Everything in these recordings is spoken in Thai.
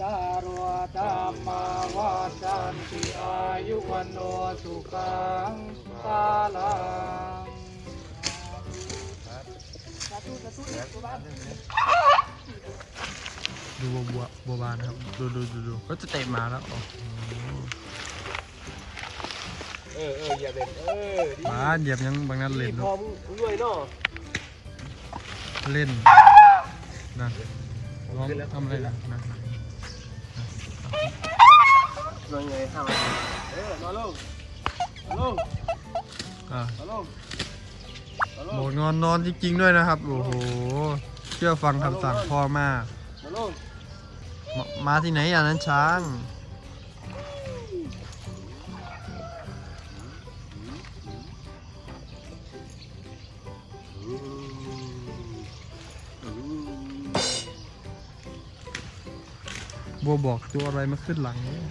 ตารโรธรรมาวาจันติอายุวันโนสุขังภาลังสาธุสาธุตัวบ้านดูบัวบัวบัวบานครับ ดูดูดูดูก็จะเตะหมาแล้วโอ้โหเออเอออย่าเด่นเออดีหมาเหยียบยังบางนั้นเล่นพลูอกมึงรวยเนาะเล่นนะร้องทำอะไรนะนะ นอนไงทำเออนอนลงนอนลงอะนอนลงนอนลโหงนอนนอนจริงๆด้วยนะครับ โอ้โห เชื่อฟังคำสั่งพ่อมาก นอนลง มามาที่ไหนอะนั้นช้าง บัวบอกตัวอะไรมาขึ้นหลังเนี่ย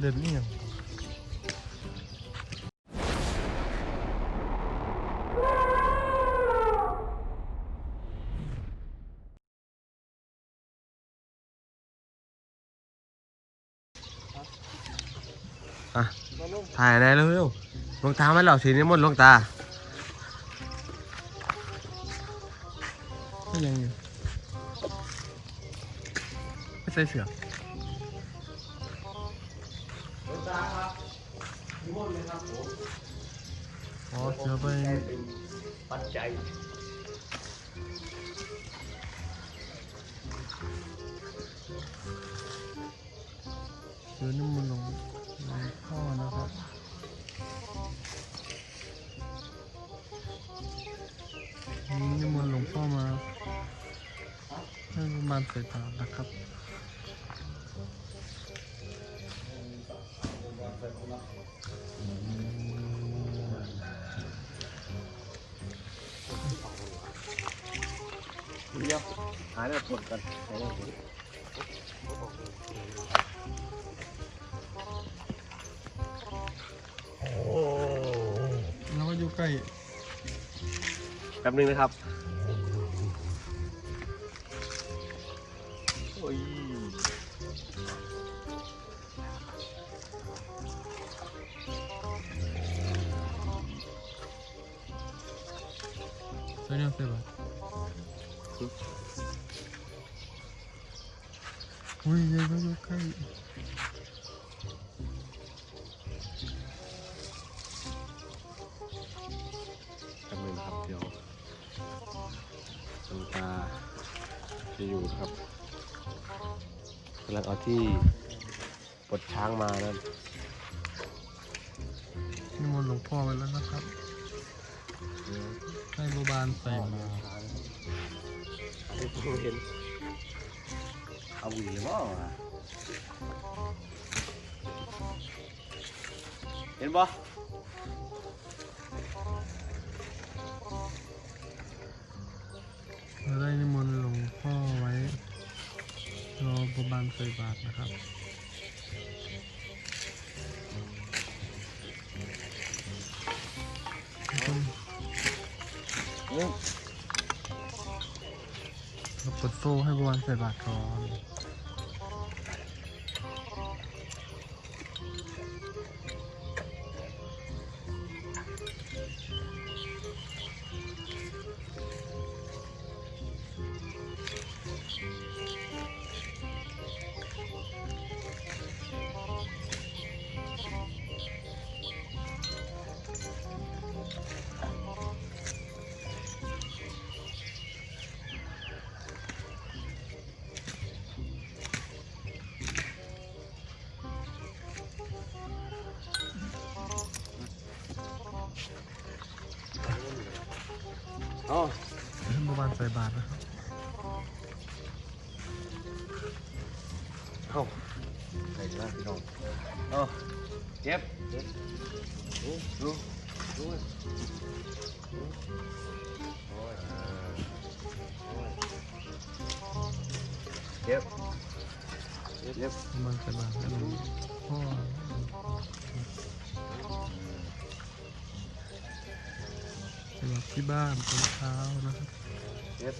เด่นนี่ยังถ่ายอะไรเร็วๆลงตาไม่หล่อสีนี้หมดลงตา ใส่เสือลงตาครับนิมนต์เลยครับผมอ๋อเสือไปเป็นปัจจัยเสือนี่มันลงลงพ่อนะครับนี่มันหลวงพ่อมาให้ประมาณใส่ตานะครับ หาเรื่องปวดกันแล้วก็อยู่ใกล้ แป๊บนึงนะครับ อุ้ยเยังก็อยู่ใกล้แป๊บนึงนะครับเดี๋ยวลงตาจะอยู่นะครับกำลังเอาที่ปลดช้างมานั่นนี่มันต์หลวงพ่อไปแล้วนะครับให้โบบานใส่มาเห็น เอาหวีบ่วะเห็นบ่เราได้นิมนต์หลวงพ่อไว้ รอโบบานใส่บาตรนะครับ เราเปิดโซ่ให้บวานใส่บาตรก่อน อ๋อให้บวานใส่บาตรนะครับเอ้าใส่มาพี่น้องเอ้าเจ็บเจ็บดูดูดูโอ้ยโอ้ยเจ็บเจ็บเจ็บบวานใส่บาตรให้วพ่อ ส่บาตรที่บ้านตอนเช้านะครับเย็บ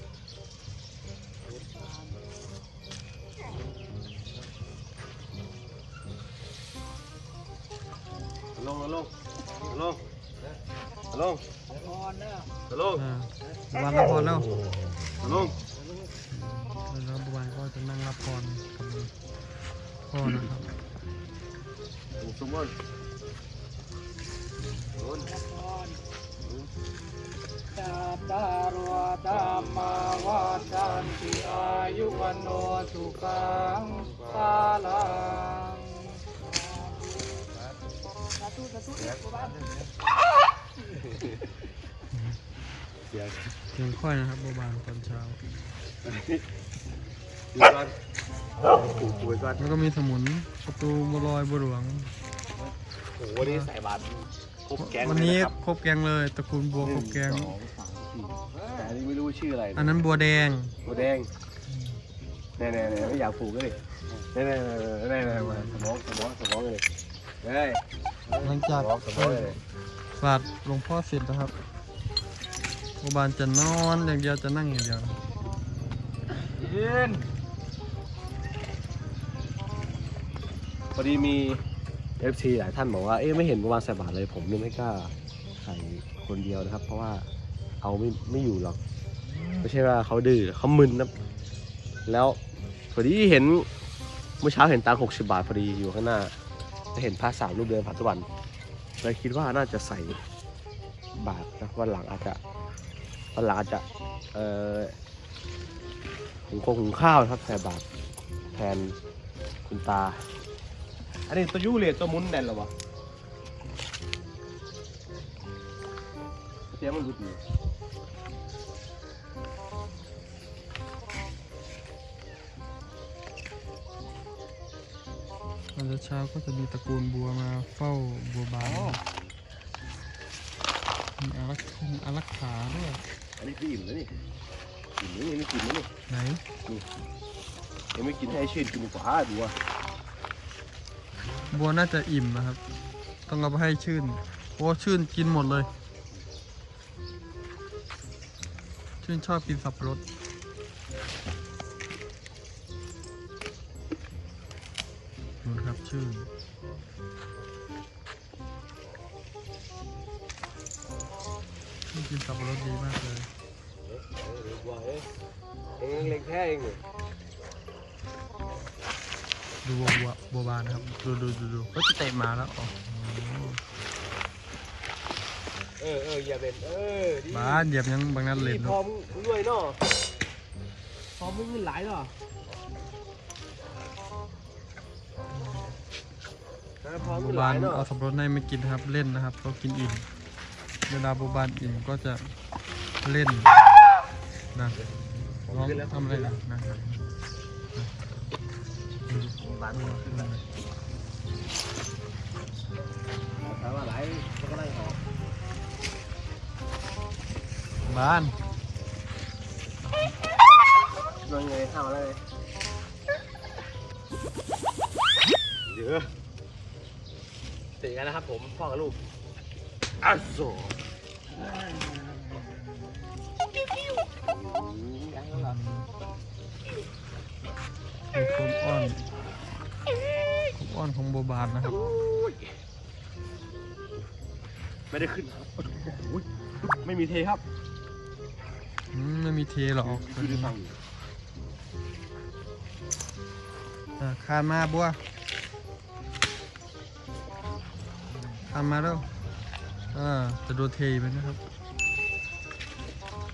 ลงลงลงลงนอนเนอะลงอ่าวันละพรแล้วลงแล้วบวันก็จะนั่งรับพรกับพ่อนะครับสมมตินอน ตาตารัวตามมาวาจันติอายุวันโนสุขังภาลังสาธุสาธุเด็กบ้านเสียงเสียงค่อยนะครับบวบานตอนเช้าดูก่อนดูดูก่อนแล้วก็มีสมุนประตูบัวลอยบัวหลวงโอ้โหนนี้ใส่บาตร รบแก๊งวันเลยนี้นะครับครบแกงเลยตระกูลบัวครบแกงหนึ่สองสามสี่แต่อันนี้ไม่รู้ชื่ออะไรอันนั้นบัวแดงบัวแดงแน่แน่แน่ไม่อยากปลูกเลยแน่แน่แน่แน่แน่มาสมองสมองสมองเลยเฮ้ยหลังจากสมองสมองเลยฝาดหลวงพ่อเสร็จนะครับบัวบานจะนอนอย่างเดียวจะนั่งอย่างเดียวนะยินพอดีมี FC หลายท่านบอกว่าเอ๊ะไม่เห็นประมาณใส่บาทเลย ผมนี่ไม่กล้าใส่คนเดียวนะครับ เพราะว่าเอาไม่ไม่อยู่หรอกไม่ใช่ว่าเขาดื้อเขามึนนะแล้วพอดีเห็นเมื่อเช้าเห็นตังหกสิบาทพอดีอยู่ข้างหน้าจะเห็นพระสามรูปเดินผ่านทุกวันเลยคิดว่าน่าจะใส่บาทนะวันหลังอาจจะวันหลังอาจจะเอ่อหุงคงหุงข้าวนะครับใส่บาทแทนคุณตา อันนี้ตัวยูเลยตัวมุนแดนเหรอวะเสียงมันรุดอยู่ตอนเช้าก็จะมีตระกูลบัวมาเฝ้าบัวบานมีอารักษ์มีอารักขาด้วยอันนี้คืออิ่มแล้วนี่อิ่มแล้วนี่ไม่กินแล้วนี่ไหนยังไม่กินให้ไอ้ชื่นกินดีกว่าดูว่า บัวน่าจะอิ่มนะครับ ต้องเอาไปให้ชื่นโอ้ชื่นกินหมดเลย ชื่นชอบกินสับปะรดดูนะครับชื่นชื่นกินสับปะรดดีมากเลยเอ้เองเล็กแค่เอง ดูบัวบัวบัวบานนะครับดูดูดูดูก็จะเตะหมาแล้วอ๋อเออเอออย่าเป็นเออดีบ้านเหยียบยังบางนั้นเล่นพเนร้ออะมด้วยเนาะพร้อมไม่มีหลายเนาะพร้อมบัมีวหบาลานยเนาะเอาสับปะรดให้ไม่กินนะครับเล่นนะครับก็กินอิ่มเวลาบัวบานอิ่มก็จะเล่นนะน้องทำอะไรนะนะครั บบ้านถามว่าหลายก็กำลังหอบ้านนอนไงทำอะไรเดี๋ยวตีกันนะครับผมพ่อกับลูกอะโซ่คือความอ้อนความ อ้อนของบัวบานนะครับไม่ได้ขึ้นครับอุ๊ยไม่มีเทครับอืมไม่มีเทหรอกคือดูฟังอยู่อะคานมาบัวคานมาแล้วอ่าจะโดนเทไปนะครับ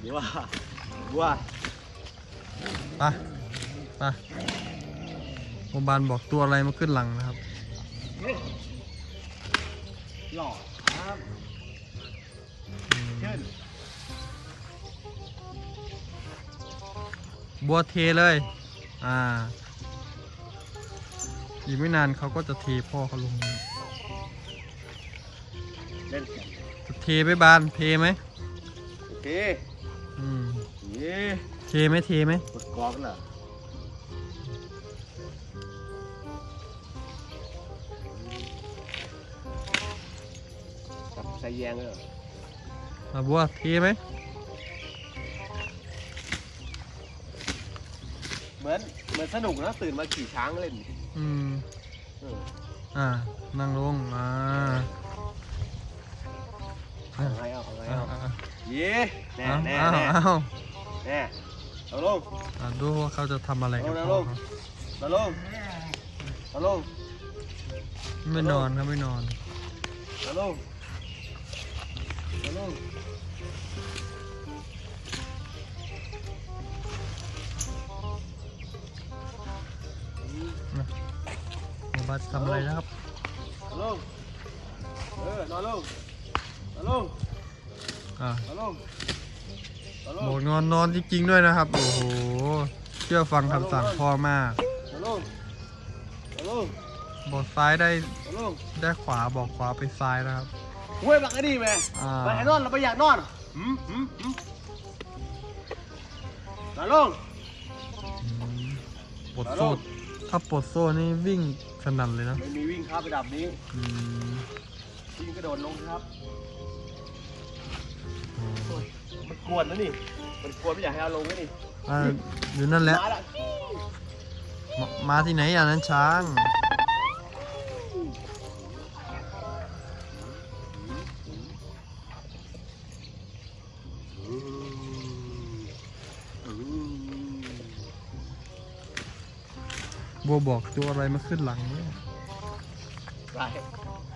เดี๋ยวว่าว่าไปไป โรงพยาบาลบอกตัวอะไรมาขึ้นหลังนะครับหล่อครับอืมเชิญบัวเทเลย อ่า อีกไม่นานเขาก็จะเทพ่อเขาลงเล่นกันจะเทไปบาน เทไหมโอเคอืมเย้เทไหมเทไหมกดกรอกน่ะ แยงเลยมาบัวทีไหมเหมือนเหมือนสนุกนะตื่นมาขี่ช้างเล่นอืมอ่า นั่งลงอ่าเอาไงเอาเอาไงเอาเย่แน่แน่แน่เอาเอาลง อ่าดูว่าเขาจะทำอะไรกับพ่ลงขาตะลงตะลงไม่นอนครับไม่นอนตะลง บัสทำอะไรนะครับลงเออนอนลงนอนลงอ่านอนลงนอนลบองกนอนนอนจริงๆด้วยนะครับ โอ้โห เชื่อฟังคำสั่งพ่อมากนอนลงนอนลงบอกซ้ายได้ นอนลง ได้ขวาบอกขวาไปซ้ายนะครับ เว้ยบักไอ้นี่แม่อ่าไปไอ้นอนเราไปอยากนอนหืมหืมหืมนอนลงอืมปลดโซ่ถ้าปลดโซ่นี่วิ่งสนั่นเลยนะไม่มีวิ่งครับระดับนี้ อืมวิ่งกระโดดลงครับอ๋อโอ้ยมันกวนนะนี่ มันกวนไม่อยากให้เอาลงนะนี่อ่าอยู่นั่นแหละมาละ มามาที่ไหนอะนั้นช้าง บัวบอกตัวอะไรมาขึ้นหลังเนี่ยไร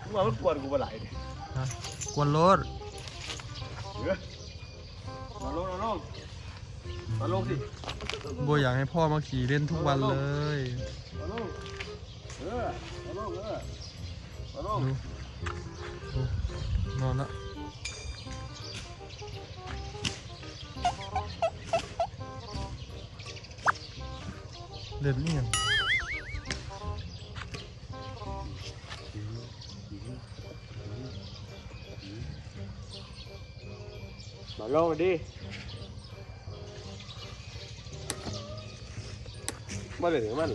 มึงว่ามันกวนกูมาไหลดิฮะกวนรถเดี๋ยวมาลงมาลงมาลงสิบัวอยากให้พ่อมาขี่เล่นทุกวันเลยมาลงเออมาลงเออมาลงดูดูนอนละเล่นนี่ยัง มาลงดิมาเลยมัน